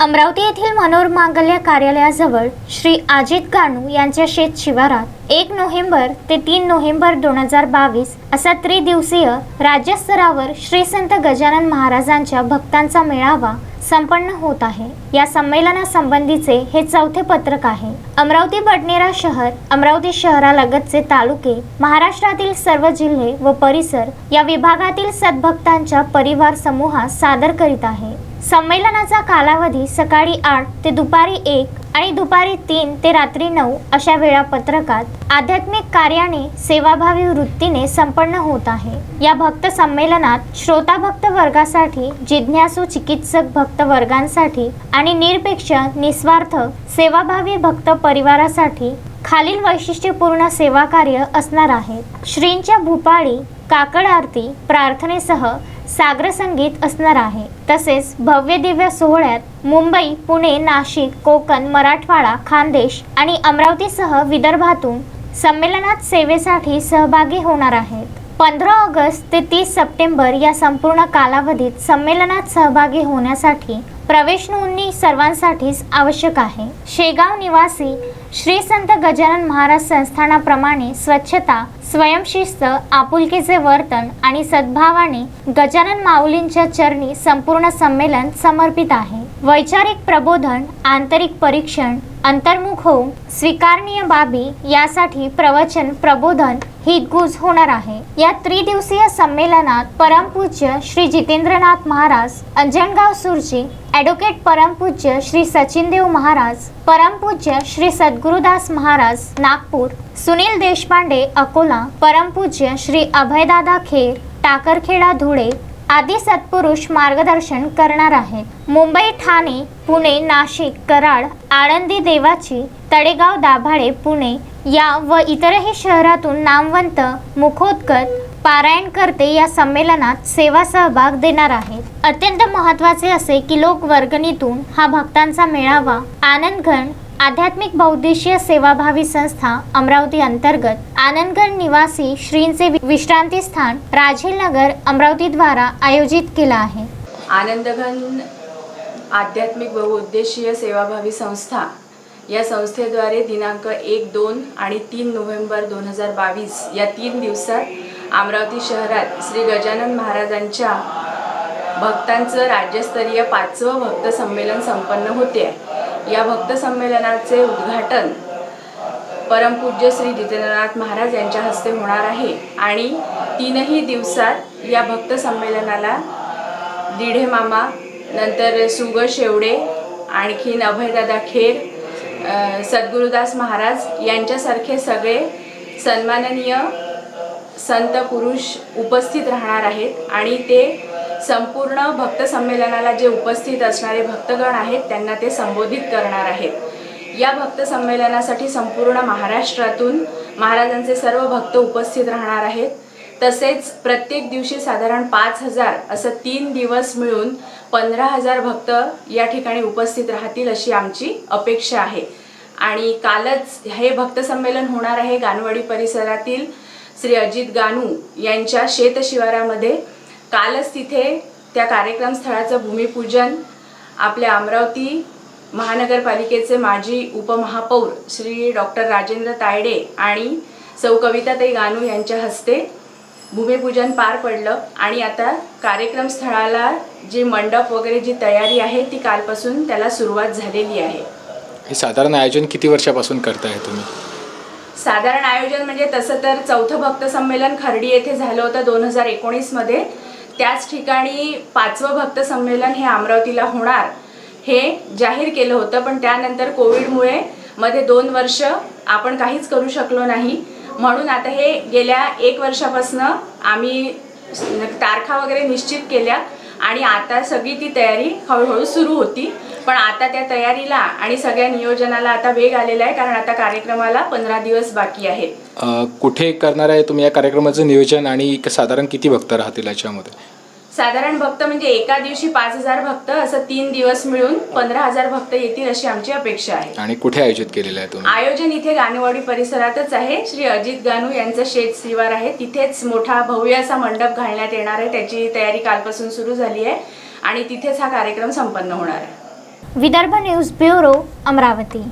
अमरावती येथील मनोर मांगल्य कार्यालयाजवळ श्री अजित गानू यांच्या शेत शिवारात एक नोव्हेंबर ते तीन नोव्हेंबर दोन हजार बावीस असा त्रिदिवसीय राज्यस्तरावर श्री संत गजानन महाराजांच्या भक्तांचा मेळावा संपन्न होत आहे. या संमेलनासंबंधीचे हे चौथे पत्रक आहे. अमरावती बडनेरा शहर अमरावती शहरालगतचे तालुके महाराष्ट्रातील सर्व जिल्हे व परिसर या विभागातील सद्भक्तांच्या परिवार समूहास सादर करीत आहे. संमेलनाचा कालावधी सकाळी आठ ते दुपारी एक आणि दुपारी तीन ते रात्री नऊ अशा वेळापत्रकात आध्यात्मिक कार्याने सेवाभावी वृत्तीने संपन्न होत आहे. या भक्त संमेलनात श्रोता भक्त वर्गासाठी जिज्ञासू चिकित्सक भक्त वर्गांसाठी आणि निरपेक्ष निस्वार्थ सेवाभावी भक्त परिवारासाठी खालील वैशिष्ट्यपूर्ण सेवा कार्य असणार आहेत श्रींच्या भूपाळी काकड आरती प्रार्थनेसह सागर संगीत असणार आहे. तसेच भव्य दिव्य सोहळ्यात मुंबई पुणे नाशिक कोकण मराठवाडा खानदेश आणि अमरावतीसह विदर्भातून संमेलनात सेवेसाठी सहभागी होणार आहेत. पंधरा ऑगस्ट ते तीस सप्टेंबर या संपूर्ण कालावधीत संमेलनात सहभागी होण्यासाठी प्रवेश नोंदणी सर्वांसाठीच आवश्यक आहे. शेगाव निवासी श्री संत गजानन महाराज संस्थानाप्रमाणे स्वच्छता स्वयंशिस्त आपुलकीचे वर्तन आणि सद्भावाने गजानन माऊलींच्या चरणी संपूर्ण संमेलन समर्पित आहे. वैचारिक प्रबोधन आंतरिक परीक्षण अंतर्मुख होऊन स्वीकारणीय बाबी यासाठी प्रवचन प्रबोधन हितगुज होणार आहे. या त्रिदिवसीय संमेलनात परमपूज्य श्री जितेंद्रनाथ महाराज अंजनगाव सुरजी ॲडव्होकेट परमपूज्य श्री सचिनदेव महाराज परमपूज्य श्री सद्गुरुदास महाराज नागपूर सुनील देशपांडे अकोला परमपूज्य श्री अभयदादा खेर टाकरखेडा धुळे आदी सत्पुरुष मार्गदर्शन करणार आहेत मुंबई ठाणे पुणे नाशिक कराड आळंदी देवाची तळेगाव दाभाडे पुणे या व इतरही शहरातून नामवंत मुखोद्गत पारायणकर्ते या संमेलनात सेवा सहभाग देणार आहेत. अत्यंत महत्त्वाचे असे की लोक वर्गणीतून हा भक्तांचा मेळावा आनंदघन आध्यात्मिक बौद्धिशीय सेवाभावी संस्था अमरावती अंतर्गत आनंदगड निवासी श्रींचे वि- विश्रांती स्थान राजेल नगर अमरावतीद्वारा आयोजित केला आहे. आनंदघन आध्यात्मिक बहुउद्देशीय सेवाभावी संस्था या संस्थेद्वारे दिनांक एक दोन आणि तीन नोव्हेंबर दोन हजार बावीस या तीन दिवसात अमरावती शहरात श्री गजानन महाराजांच्या भक्तांचं राज्यस्तरीय पाचवं भक्त संमेलन संपन्न होते. आहे या भक्त संमेलनाचे उद्घाटन परमपूज्य श्री जितेंद्रनाथ महाराज यांच्या हस्ते होणार आहे. आणि तीनही दिवसात या भक्त संमेलनाला दिढे मामा नंतर सुग शेवडे आणखीन अभयदादा खेर सद्गुरुदास महाराज यांच्यासारखे सगळे सन्माननीय संत पुरुष उपस्थित राहणार आहेत. आणि ते संपूर्ण भक्त संमेलनाला जे उपस्थित असणारे भक्तगण आहेत त्यांना ते संबोधित करणार आहेत. या भक्त संमेलनासाठी संपूर्ण महाराष्ट्रातून महाराजांचे सर्व भक्त उपस्थित राहणार आहेत. तसेच प्रत्येक दिवशी साधारण पाच हजार असं तीन दिवस मिळून पंधरा हजार भक्त या ठिकाणी उपस्थित राहतील अशी आमची अपेक्षा आहे. आणि कालच हे भक्त संमेलन होणार आहे गानवाडी परिसरातील श्री अजित गानू यांच्या शेतशिवारामध्ये. कालच तिथे त्या कार्यक्रम स्थळाचं भूमिपूजन आपल्या अमरावती महानगरपालिकेचे माजी उपमहापौर श्री डॉक्टर राजेंद्र तायडे आणि सौ कविताताई गानू यांच्या हस्ते भूमिपूजन पार पडलं. आणि आता कार्यक्रम स्थळाला जी मंडप वगैरे जी तयारी आहे ती कालपासून त्याला सुरुवात झालेली आहे. हे साधारण आयोजन किती वर्षापासून करताय तुम्ही? साधारण आयोजन म्हणजे तसं तर चौथं भक्त संमेलन खर्डी येथे झालं होतं दोन हजार एकोणीसमध्ये. त्याच ठिकाणी पाचवं भक्त संमेलन हे अमरावतीला होणार. हे जाहीर केलं होतं पण त्यानंतर कोविडमुळे मध्ये दोन वर्ष आपण काहीच करू शकलो नाही. म्हणून आता हे गेल्या एक वर्षापासनं आम्ही तारखा वगैरे निश्चित केल्या. आणि आता सगळी ती तयारी हळूहळू सुरू होती. पण आता त्या तयारीला आणि सगळ्या नियोजनाला आता वेग आलेला आहे कारण आता कार्यक्रमाला पंधरा दिवस बाकी आहेत. कुठे करणार आहे तुम्ही या कार्यक्रमाचं नियोजन आणि साधारण किती भक्त राहतील याच्यामध्ये? साधारण भक्त म्हणजे एका दिवशी पाच हजार भक्त असं तीन दिवस मिळून पंधरा हजार भक्त येतील अशी आमची अपेक्षा आहे. आणि कुठे आयोजित केलेलं आहे तुम्ही? आयोजन इथे गानवाडी परिसरातच आहे. श्री अजित गानू यांचं शेत श्रीवार आहे. तिथेच मोठा भव्य असा मंडप घालण्यात येणार आहे. त्याची तयारी कालपासून सुरू झाली आहे आणि तिथेच हा कार्यक्रम संपन्न होणार आहे. Vidarbha news bureau Amravati.